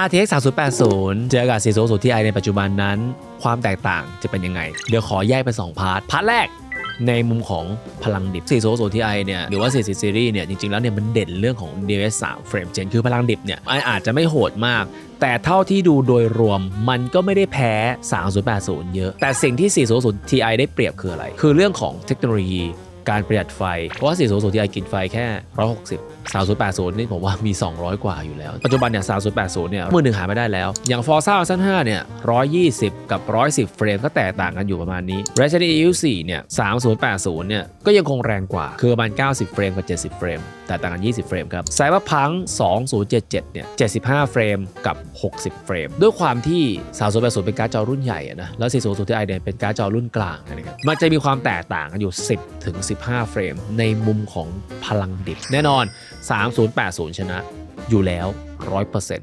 RTX 3080 เจอกับ4060 Ti ในปัจจุบันนั้น ความแตกต่างจะเป็นยังไง เดี๋ยวขอแยกเป็น 2 พาร์ท พาร์ทแรกในมุมของพลังดิบ4060 Ti เนี่ย หรือว่า40 Series เนี่ย จริง ๆ แล้วเนี่ยมันเด่นเรื่องของ DLSS 3 Frame Gen คือพลังดิบเนี่ยอาจจะไม่โหดมากแต่เท่าที่ดูโดยรวมมันก็ไม่ได้แพ้ 3080 เยอะ แต่สิ่งที่ 4060 Ti ได้เปรียบคืออะไร คือเรื่องของเทคโนโลยี การประหยัดไฟ เพราะว่า4060 Ti กินไฟแค่ 160 3080 นี่ผมว่ามี 200 กว่าอยู่แล้ว ปัจจุบันเนี่ย3080 เนี่ยมือหนึ่งหาไม่ได้แล้ว อย่าง Forza Horizon 5 เนี่ย 120 กับ 110 เฟรมก็แตกต่างกันอยู่ประมาณนี้ Resident Evil 4 เนี่ย 3080 เนี่ย ก็ยังคงแรงกว่า คือประมาณ 90 เฟรมกับ 70 เฟรม แต่ต่างกัน 20 เฟรมครับ Cyberpunk 2077 เนี่ย 75 เฟรมกับ 60 เฟรม ด้วยความที่3080 เป็นการ์ดจอรุ่นใหญ่ะนะ แล้ว4060 Ti เนี่ยเป็นการ์ดจอรุ่นกลางนะครับ มันจะมีความแตกต่างกันอยู่ 10ถึง15เฟรม ในมุมของพลังดิบแน่นอน 3080 ชนะอยู่แล้ว 100%